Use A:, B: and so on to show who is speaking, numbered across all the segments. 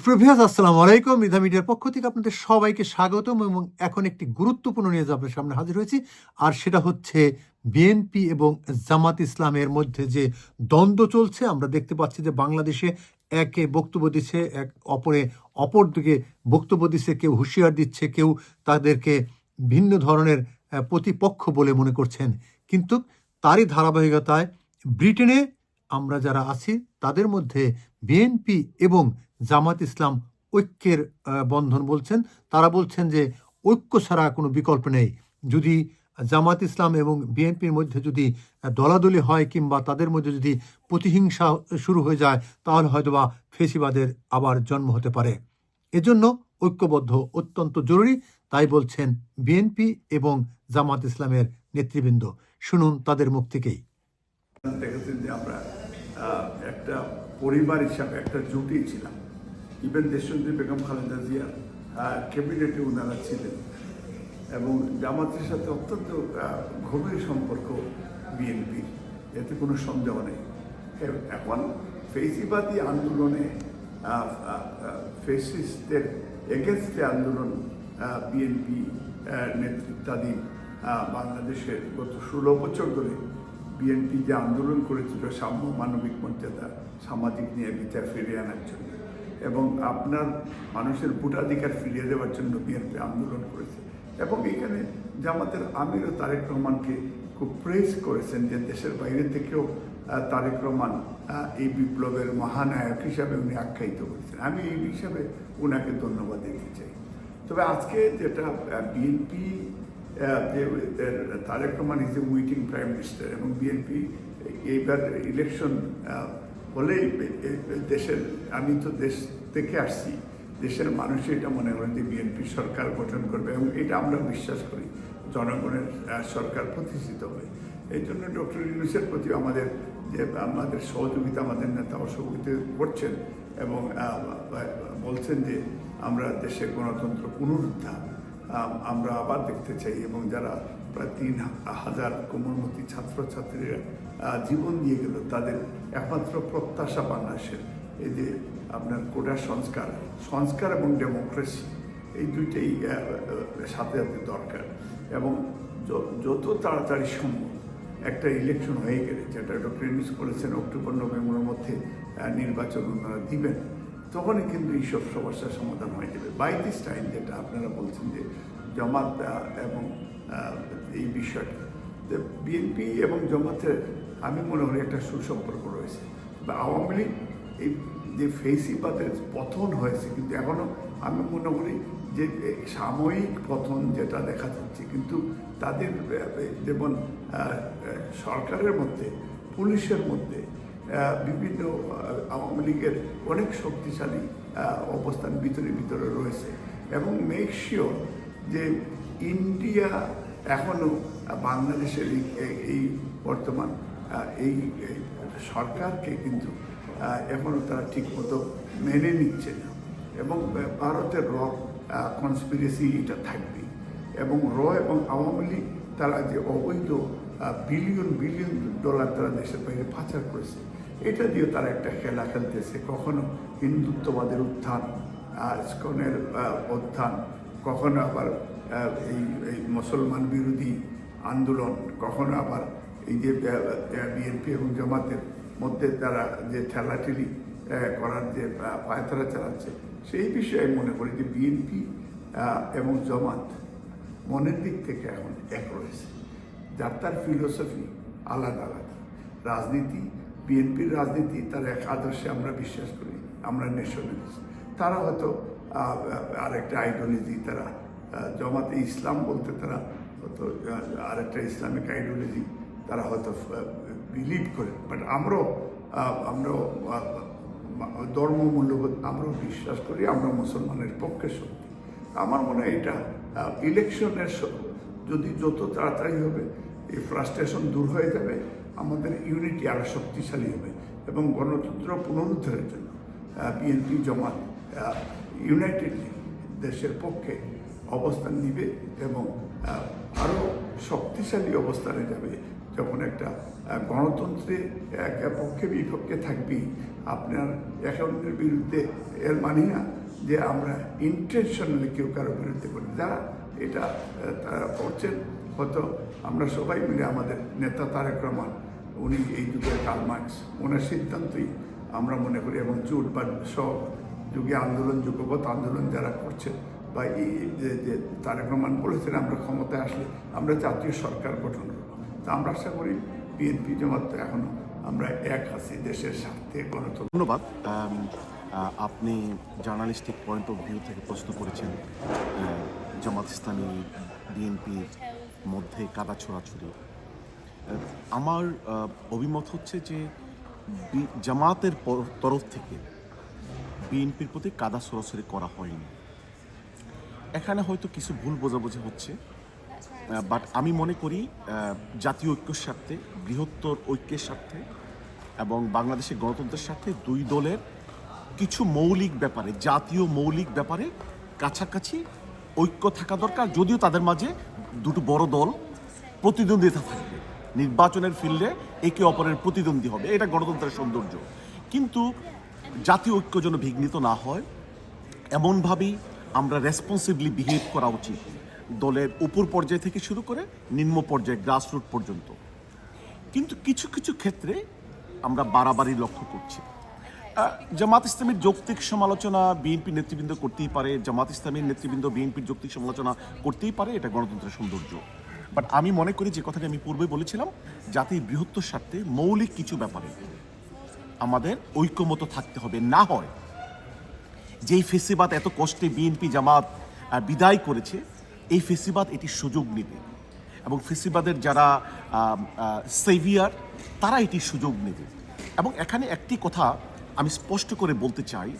A: সুপ্রভিয়াস আসসালামু আলাইকুম। মিধা মিডিয়ার পক্ষ থেকে আপনাদের সবাইকে স্বাগতম এবং এখন একটি গুরুত্বপূর্ণ নিউজ আপনার সামনে হাজির হয়েছি। আর সেটা হচ্ছে বিএনপি এবং জামাত ইসলামের মধ্যে যে দ্বন্দ্ব চলছে, আমরা দেখতে পাচ্ছি যে বাংলাদেশে একে বক্তব্য দিচ্ছে, এক অপরে অপর দিকে বক্তব্য দিচ্ছে, কেউ হুঁশিয়ার দিচ্ছে, কেউ তাদেরকে ভিন্ন ধরনের প্রতিপক্ষ বলে মনে করছেন। কিন্তু তারই ধারাবাহিকতায় ব্রিটেনে আমরা যারা আছি, তাদের মধ্যে বিএনপি এবং জামাত ইসলাম ঐক্যের বন্ধন বলছেন। তারা বলছেন যে ঐক্য ছাড়া কোনো বিকল্প নেই। যদি জামাত ইসলাম এবং বিএনপির মধ্যে যদি দলাদলি হয় কিংবা তাদের মধ্যে যদি প্রতিহিংসা শুরু হয়ে যায়, তাহলে হয়তোবা ফেসিবাদের আবার জন্ম হতে পারে। এজন্য ঐক্যবদ্ধ অত্যন্ত জরুরি, তাই বলছেন বিএনপি এবং জামাত ইসলামের নেতৃবৃন্দ। শুনুন তাদের মুখ থেকেই।
B: দেখেছেন যে আমরা একটা পরিবার হিসাবে একটা জুটি ছিলাম। ইভেন দেশবন্দি বেগম খালেদা জিয়া ক্যাবিনেটে ওনারা ছিলেন। এবং জামাতের সাথে অত্যন্ত গভীর সম্পর্ক বিএনপির। এতে কোনো সন্দেহ নেই। এখন ফেসিবাদী আন্দোলনে ফেসিস্টদের এগেনস্টে আন্দোলন বিএনপি নেতৃত্বাধীন বাংলাদেশের গত ষোলো বছর ধরে বিএনপি যে আন্দোলন করেছিল সাম্য মানবিক মর্যাদা, সামাজিক ন্যায় বিচার ফিরিয়ে আনার জন্য। এবং আপনার মানুষের ভোটাধিকার ফিরিয়ে দেওয়ার জন্য বিএনপি আন্দোলন করেছে। এবং এখানে জামাতের আমির ও তারেক রহমানকে খুব প্রেস করেছেন যে দেশের বাইরে থেকেও তারেক রহমান এই বিপ্লবের মহানায়ক হিসাবে উনি আখ্যায়িত করেছেন আমি এই হিসাবে ওনাকে ধন্যবাদ দিতে চাই। তবে আজকে যেটা বিএনপি যে Tarique Rahman is a waiting prime minister এবং বিএনপি এইবার ইলেকশন এ- দেশের আমি তো দেশ থেকে আসছি, দেশের মানুষ এটা মনে করেন যে বিএনপি সরকার গঠন করবে এবং এটা আমরা বিশ্বাস করি, জনগণের সরকার প্রতিষ্ঠিত হবে। এই জন্য ডক্টর ইউনুসের প্রতি আমাদের যে, আমাদের সহযোগিতা আমাদের নেতা সহযোগিতা করছেন এবং বলছেন যে আমরা দেশের গণতন্ত্র পুনরুদ্ধার আমরা আবার দেখতে চাই এবং যারা প্রায় তিন হাজার কোমলমতি ছাত্রছাত্রীরা জীবন দিয়ে গেল তাদের একমাত্র প্রত্যাশা বাংলাদেশের এই যে আপনার কোটা সংস্কার সংস্কার এবং ডেমোক্রেসি, এই দুইটাই সাথে সাথে দরকার। এবং যত তাড়াতাড়ি সম্ভব একটা ইলেকশন হয়ে গেলে, যেটা ডক্টর ইউনুস বলেছেন, অক্টোবর, নভেম্বরের মধ্যে নির্বাচন ওনারা দিবেন, তখনই কিন্তু এইসব সমস্যার সমাধান হয়ে যাবে। বাই দিস টাইম যেটা আপনারা বলছেন যে জামাত এবং এই বিষয়টা। বিএনপি এবং জামাতের, আমি মনে করি একটা সুসম্পর্ক রয়েছে। বা আওয়ামী লীগ এই যে ফেসিবাদের পতন হয়েছে, কিন্তু এখনও আমি মনে করি যে সাময়িক পতন যেটা দেখা যাচ্ছে, কিন্তু তাদের যেমন সরকারের মধ্যে, পুলিশের মধ্যে বিভিন্ন আওয়ামী লীগের অনেক শক্তিশালী অবস্থান ভিতরে ভিতরে রয়েছে। এবং মেক শিওর যে ইন্ডিয়া এখনও বাংলাদেশের এই বর্তমান এই সরকারকে কিন্তু এখনও তারা ঠিকমতো মেনে নিচ্ছে না। এবং ভারতের র কনস্পিরেসি এটা থাকবেই। এবং র এবং আওয়ামী লীগ তারা যে অবৈধ বিলিয়ন বিলিয়ন ডলার তারা দেশের বাইরে পাচার করেছে এটা দিয়ে তারা একটা খেলা খেলতেছে। কখনো হিন্দুত্ববাদের উত্থান আহ, ইস্কনের উত্থান কখনো আবার এই মুসলমান বিরোধী আন্দোলন কখনো আবার এই যে বিএনপি এবং জামাতের মধ্যে তারা যে ঠেলাঠেলি করার যে পায়তারা চালাচ্ছে, সেই বিষয়ে আমি মনে করি যে বিএনপি এবং জামাত মনের দিক থেকে এখন এক রয়েছে। যার তার ফিলোসফি আলাদা আলাদা। রাজনীতি, বিএনপির রাজনীতি তার এক আদর্শে আমরা বিশ্বাস করি, আমরা ন্যাশনালিস্ট তারা হয়তো আরেকটা আইডিওলজি তারা জমাতে ইসলাম বলতে তারা হয়তো আহ, আরেকটা ইসলামিক আইডিওলজি তারা হয়তো বিলিভ করে। বাট আমরাও আমরাও ধর্ম মূল্যবোধ আমরাও বিশ্বাস করি আমরা মুসলমানের পক্ষে শক্তি। আমার মনে হয় এটা ইলেকশনের যদি যত তাড়াতাড়ি হবে এই ফ্রাস্ট্রেশন দূর হয়ে যাবে আমাদের ইউনিটি আরও শক্তিশালী হবে এবং গণতন্ত্র পুনরুদ্ধারের জন্য বিএনপি জমাত ইউনাইটেডলি দেশের পক্ষে অবস্থান নিবে এবং আরও শক্তিশালী অবস্থানে যাবে। যখন একটা গণতন্ত্রে এক পক্ষে বিপক্ষে থাকবি, আপনার একাউন্টের বিরুদ্ধে এর মানে না যে আমরা ইন্টেনশনালি কেউ কারও বিরুদ্ধে করি যারা এটা তারা করছেন, হয়তো আমরা সবাই মিলে আমাদের নেতা তারেক রহমান, উনি এই যুগের কার্ল মার্কস, ওনার সিদ্ধান্তই আমরা মনে করি, এবং জোট বা সব যুগে আন্দোলন যুগপৎ আন্দোলন যারা করছেন বা এই যে তারেক রহমান বলেছেন, আমরা ক্ষমতায় আসলে আমরা জাতীয় সরকার গঠন করব। তা আমরা আশা করি বিএনপি জমাত তো এখনও আমরা এক আছি দেশের স্বার্থে গণতন্ত্র।
C: ধন্যবাদ। আপনি জার্নালিস্টিক পয়েন্ট অফ ভিউ থেকে প্রশ্ন করেছেন জামাত ইসলামী বিএনপির মধ্যে কাদা ছোড়াছুড়ি। আমার অভিমত হচ্ছে যে জামাতের তরফ থেকে বিএনপির প্রতি কাদা ছোড়াছুড়ি করা হয়নি। এখানে হয়তো কিছু ভুল বোঝাবুঝি হচ্ছে বাট আমি মনে করি জাতীয় ঐক্যের স্বার্থে, বৃহত্তর ঐক্যের স্বার্থে এবং বাংলাদেশের গণতন্ত্রের স্বার্থে দুই দলের কিছু মৌলিক ব্যাপারে, জাতীয় মৌলিক ব্যাপারে কাছাকাছি ঐক্য থাকা দরকার, যদিও তাদের মাঝে দুটো বড় দল প্রতিদ্বন্দ্বিতা থাকবে। নির্বাচনের ফিল্ডে একে অপরের প্রতিদ্বন্দ্বী হবে, এটা গণতন্ত্রের সৌন্দর্য। কিন্তু জাতীয় ঐক্য যেন বিঘ্নিত না হয়, এমনভাবেই আমরা রেসপন্সিবলি বিহেভ করা উচিত। দলের উপর পর্যায় থেকে শুরু করে নিম্ন পর্যায়ে গ্রাসরুট পর্যন্ত। কিন্তু কিছু কিছু ক্ষেত্রে আমরা বাড়াবাড়ি লক্ষ্য করছি। জামাত ইসলামের যৌক্তিক সমালোচনা বিএনপি নেতৃবৃন্দ করতেই পারে, জামাত ইসলামের নেতৃবৃন্দ বিএনপির যৌক্তিক সমালোচনা করতেই পারে, এটা গণতন্ত্রের সৌন্দর্য। বাট আমি মনে করি যে কথাটি আমি পূর্বে বলেছিলাম, জাতির বৃহত্তর স্বার্থে মৌলিক কিছু ব্যাপারে আমাদের ঐক্যমত থাকতে হবে। না হয় যেই ফেসিবাদ এত কষ্টে বিএনপি জামাত বিদায় করেছে, এই ফেসিবাদ এটি সুযোগ নেবে। এবং ফেসিবাদের যারা সেভিয়ার, তারা এটি সুযোগ নেবে। এবং এখানে একটি কথা আমি স্পষ্ট করে বলতে চাই,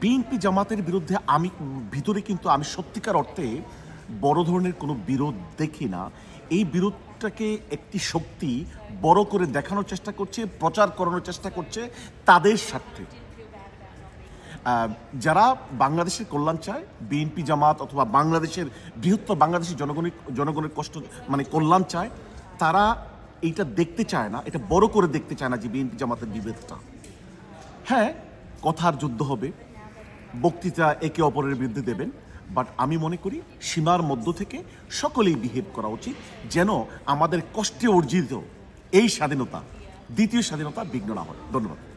C: বিএনপি জামাতের বিরুদ্ধে আমি, ভিতরে কিন্তু আমি সত্যিকার অর্থে বড় ধরনের কোনো বিরোধ দেখি না। এই বিরোধটাকে একটি শক্তি বড় করে দেখানোর চেষ্টা করছে, প্রচার করানোর চেষ্টা করছে তাদের স্বার্থে। যারা বাংলাদেশের কল্যাণ চায় বিএনপি জামাত অথবা বাংলাদেশের বৃহত্তর বাংলাদেশের জনগণের জনগণের কষ্ট মানে কল্যাণ চায়, তারা এইটা দেখতে চায় না, এটা বড় করে দেখতে চায় না যে বিএনপি জামাতের বিভেদটা। হ্যাঁ কথার যুদ্ধ হবে, বক্তৃতা একে অপরের বিরুদ্ধে দেবেন বাট আমি মনে করি সীমার মধ্য থেকে সকলেই বিহেভ করা উচিত যেন আমাদের কষ্টে অর্জিত এই স্বাধীনতা, দ্বিতীয় স্বাধীনতা বিঘ্ন না হয়। ধন্যবাদ।